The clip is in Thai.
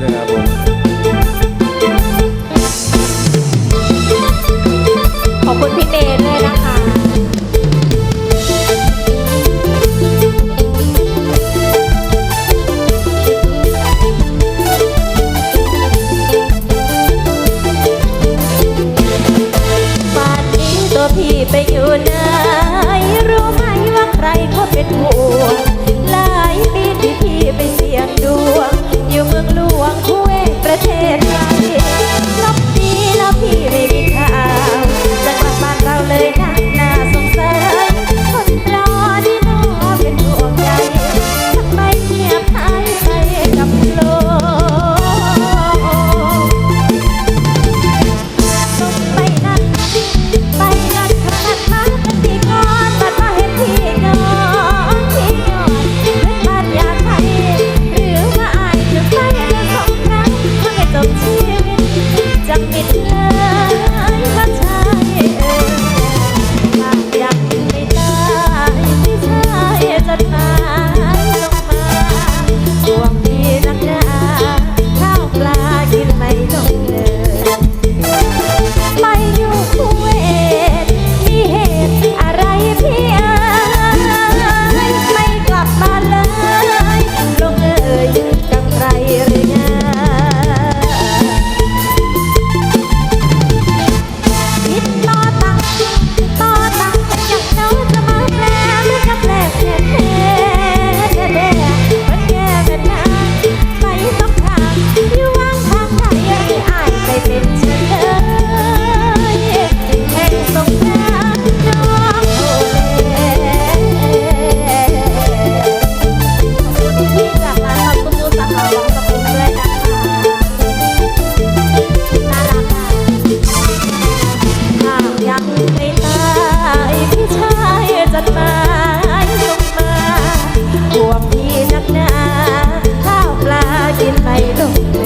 ด้วยครับขอบคุณพี่เตด้วยนะคะป่านนี้ตัวพี่ไปอยู่ไหนรู้ไหมว่าใครเขาเป็นห่วง หนาข้าวปลากินไปลง